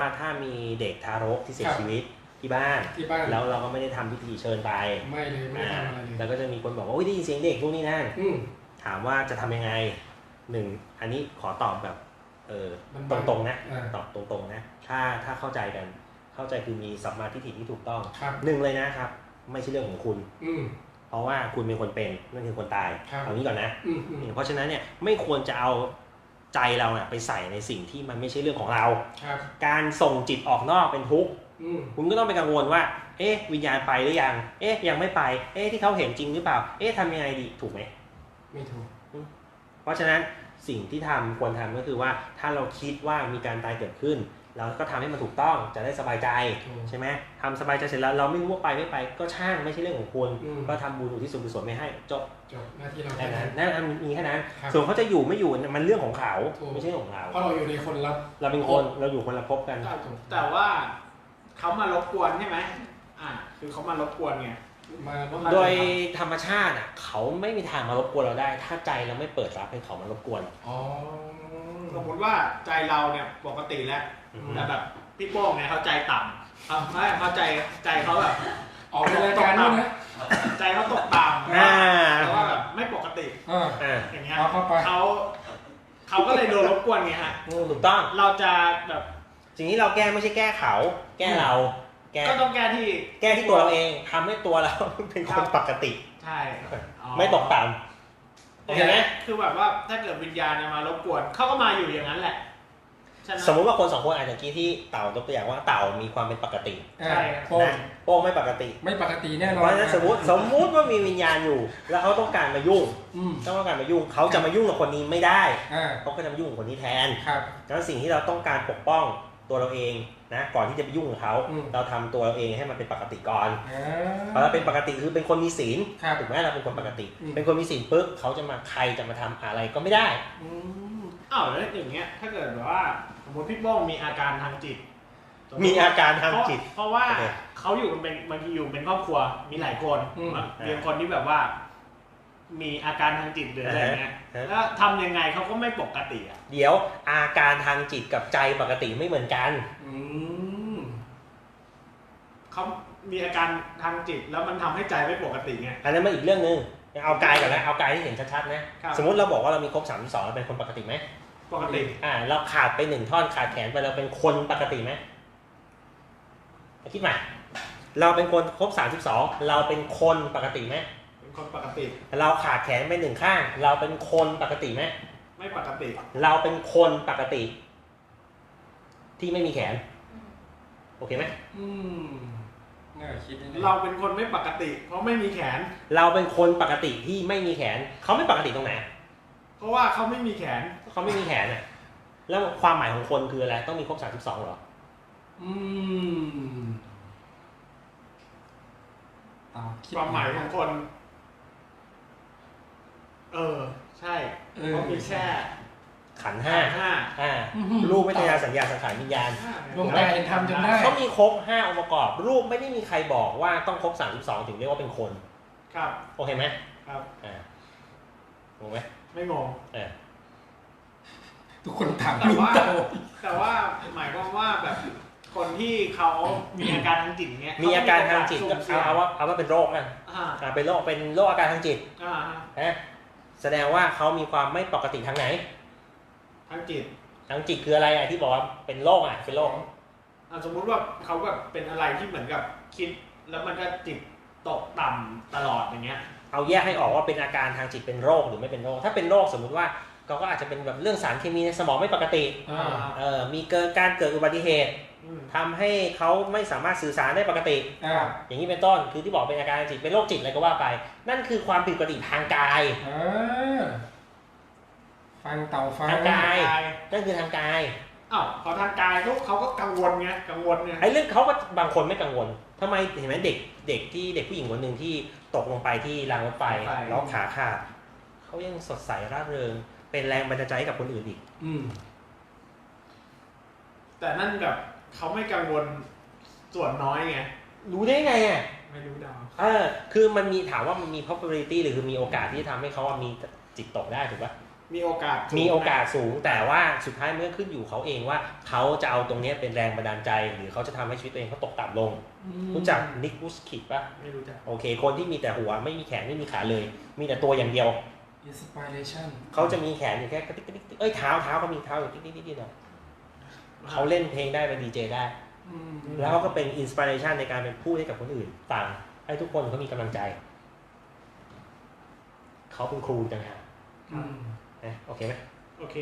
ว่าถ้ามีเด็กทารกที่เสียครับชีวิตที่บ้านที่บ้านแล้วเราก็ไม่ได้ทำพิธีเชิญไปไม่เลยไม่ได้ทำอะไรเลยแล้วก็จะมีคนบอกว่าอุ้ยได้ยินเสียงเด็กพวกนี้นั่นอืมถามว่าจะทำยังไงหนึ่งอันนี้ขอตอบแบบเออมันตรงๆนะอ่าตอบตรงๆนะถ้าถ้าเข้าใจกันเข้าใจคือมีสัมมาทิฏฐิที่ถูกต้องครับหนึ่งเลยนะครับ ไม่ใช่เรื่องของคุณ อืมเพราะว่าคุณเป็นคนเป็นนั่นคือคนตายครับเอางี้ก่อนนะอืมอืมเพราะฉะนั้นเนี่ยไม่ควรจะเอา ใจเราน่ะไปใส่ในสิ่งที่มันไม่ใช่เรื่องของเรา ครับ การส่งจิตออกนอกเป็นทุกข์ อืม คุณก็ต้องไปกังวลว่า เอ๊ะ วิญญาณไปหรือยัง เอ๊ะ ยังไม่ไป เอ๊ะ ที่เขาเห็นจริงหรือเปล่า เอ๊ะทำยังไงดี ถูกไหม ไม่ถูก เพราะฉะนั้นสิ่งที่ทำควรทำก็คือว่าถ้าเราคิดว่ามีการตายเกิดขึ้น เราก็ทำให้มันถูกต้องจะได้สบายใจถูกใช่ไหมทำสบายใจเสร็จแล้วเราไม่รู้ว่าไปไม่ไป ก็ช่างไม่ใช่เรื่องของคุณอืมก็ทำบุญอุทิศส่วนกุศลไม่ให้จบจบหน้าที่เราแค่แค่นั้นั้นนนั่นมีแค่นั้นครับส่วนเขาจะอยู่ไม่อยู่มันเรื่องของเขาถูกไม่ใช่เรื่องของเราเพราะเราอยู่ในคนรับเราเป็นคนเราอยู่คนละภพกันแต่แต่ว่าเขามารบกวนใช่ไหมอ่าคือเขามารบกวนไงมาโดยธรรมชาติอะเขาไม่มีทางมารบกวนเราได้ ถ้าใจเราไม่เปิดรับให้เขามารบกวนอ๋อ สมมติว่าใจเราเนี่ยปกติแล้วอือฮึแต่แบบพี่โป้งเนี่ยเขาใจต่ำเขาไม่เขาใจใจเขาแบบออกในรายการด้วยนะใจเขาตกต่ำอ่า แต่ว่าแบบไม่ปกติอ่าอ่าอย่างเงี้ยเอาเข้าไป เขาเขาก็เลยโดนรบกวนไงฮะถูกต้อง เราจะแบบสิ่งที่เราแก้ไม่ใช่แก้เขา แก้เรา แก้ก็ต้องแก้ที่ แก้ที่ตัวเราเองทำให้ตัวเรา เป็นคนปกติ ใช่อ๋อไม่ตกต่ำ โอเคไหมคือแบบว่าถ้าเกิดวิญญาณเนี่ยมารบกวนเขาก็มาอยู่อย่างนั้นแหละใช่ไหมสมมุติว่าคนสองคนอาจจะกี้ที่เต่ายกตัวอย่างว่าเต่ามีความเป็นปกติอ่าใช่โป้งนะโป้งไม่ปกติ ไม่ปกติแน่นเพอนราะฉะนั้นสมมติสมมุติว่ามีวิญญาณอยู่ แล้วเขาต้องการมายุ่งอืมต้องการมายุ่งเขาจะมายุ่งกับคนนี้ไม่ได้อ่าเขาก็จะมายุ่งกับคนนี้แทนครับดังนั้นสิ่งที่เราต้องการปกป้องตัวเราเอง นะก่อนที่จะไปยุ่งกับเขาอืม เราทำตัวเราเองให้มันเป็นปกติก่อนอ่า พอเราเป็นปกติคือเป็นคนมีศีลครับถูกไหมเราเป็นคนปกติ อืม เป็นคนมีศีลปุ๊บเขาจะมาใครจะมาทำอะไรก็ไม่ได้ อืมอ้าวแล้วอย่างเงี้ยถ้าเกิดแบบว่าสมมติพี่โป้งมีอาการทางจิตมีอาการทางจิต เพราะเพราะว่าโอเคเขาอยู่กันเป็นบางทีอยู่เป็นครอบครัวมีหลายคนอืม เรียนคนที่แบบว่า มีอาการทางจิตหรืออะไรเงี้ยอ่าฮะ แล้วทำยังไงเขาก็ไม่ปกติอะเดี๋ยวอาการทางจิตกับใจปกติไม่เหมือนกัน อืมเขามีอาการทางจิต แล้วมันทำให้ใจไม่ปกติไง อันนั้นมันอีกเรื่องหนึ่งเอากายก่อนนะเอากายที่เห็นชัดๆนะครับ สมมติเราบอกว่าเรามีครบสามสองเราเป็นคนปกติไหมปกติอ่าเราขาดไปหนึ่งท่อนขาดแขนไปเราเป็นคนปกติไหมคิดใหม่เราเป็นคนครบสามสิบสองเราเป็นคนปกติไหม เป็นคนปกติ เราขาดแขนไปหนึ่งข้าง เราเป็นคนปกติไหมไม่ปกติ เราเป็นคนปกติ ที่ไม่มีแขน โอเคไหมอืมน่าคิดนะเนี่ยเราเป็นคนไม่ปกติ เพราะไม่มีแขน เราเป็นคนปกติที่ไม่มีแขน เขาไม่ปกติตรงไหนเพราะว่าเขาไม่มีแขน เขาไม่มีแขนอะ แล้วความหมายของคนคืออะไร ต้องมีครบสามสิบสองหรอ อืม เอาดความหมายของคน เออ ใช่เออ เพราะมีแค่ขันธ์ห้าห้าอ่าอื้อหือรูปไม่ทยาสัญญาสังขารวิญญาณดวงตาเห็นธรรมจนได้ เขามีครบห้าองค์ประกอบ รูปไม่ได้มีใครบอกว่าต้องครบสามสิบสองถึงเรียกว่าเป็นคน ครับ โอเคไหมครับ อ่าถูกไหมไม่งงเออทุกคนถามแต่ลุงว่าโตแต่ว่าหมายความว่าแบบคนที่เขามีอาการทางจิตเนี้ยมีอาการทางจิตก็เขมีโอกสเอาเอาว่าเอาว่าเป็นโรคกันอ่าอ่าเป็นโรคเป็นโรคอาการทางจิตอ่านะ แสดงว่าเขามีความไม่ปกติทางไหน ทางจิตทางจิตคืออะไรอะที่บอกว่าเป็นโรคอะเป็นโรคอะสมมุติว่าเขาแบบเป็นอะไรที่เหมือนกับคิด แล้วมันก็จิตตกต่ำตลอดอย่างเงี้ย เอาแยกให้ออกว่าเป็นอาการทางจิตเป็นโรคหรือไม่เป็นโรค ถ้าเป็นโรคสมมุติว่าเขาก็อาจจะเป็นแบบเรื่องสารเคมีในสมองไม่ปกติอ่าเออมีเกิดการเกิดอุบัติเหตุอืม ทำให้เขาไม่สามารถสื่อสารได้ปกติอ่าอย่างนี้เป็นต้น คือที่บอกเป็นอาการทางจิต เป็นโรคจิตอะไรก็ว่าไป นั่นคือความผิดปกติทางกายอ่าฟังเต่าฟังทางกายกาย นั่นคือทางกายอ้าวพอทางกายเขาเขาก็กังวลไง กังวลไง ไอ้เรื่องเขาก็บางคนไม่กังวลทำไมเห็นไหมเด็ก เด็กที่เด็กผู้หญิงคนหนึ่งที่ตกลงไปที่รางรถไฟแล้วขาขาดเขายังสดใสร่าเริง เป็นแรงบันดาลใจให้กับคนอื่นอีก อืมแต่นั่นแบบ เขาไม่กังวลส่วนน้อยไง รู้ได้ไงอะไม่รู้ดาวเออคือมันมีถามว่ามันมี probability หรือคือมีโอกาสที่จะทำให้เขาอะมีจิตตกได้ถูกปะมีโอกาสมีโอกาสสูงแต่ว่าสุดท้ายมันก็ขึ้นอยู่เขาเองว่าเขาจะเอาตรงเนี้ยเป็นแรงบันดาลใจ หรือเขาจะทำให้ชีวิตตัวเองเขาตกต่ำลง รู้จักนิกบุสคิดปะไม่รู้จัก โอเค คนที่มีแต่หัวไม่มีแขนไม่มีขาเลย มีแต่ตัวอย่างเดียวอินสปิเรชันเขาจะมีแขนอยู่แค่กระติกกระติกกระติกเอ้ยเท้าเท้าเขามีเท้าอยู่ติ๊กติ๊กติ๊กติ๊กเดียว เขาเล่นเพลงได้เป็นดีเจได้ แล้วเขาก็เป็นอินสปิเรชันในการเป็นพูดให้กับคนอื่นฟังให้ทุกคนเขามีกำลังใจ เขาเป็นครูต่างหากนะโอเคไหมโอเค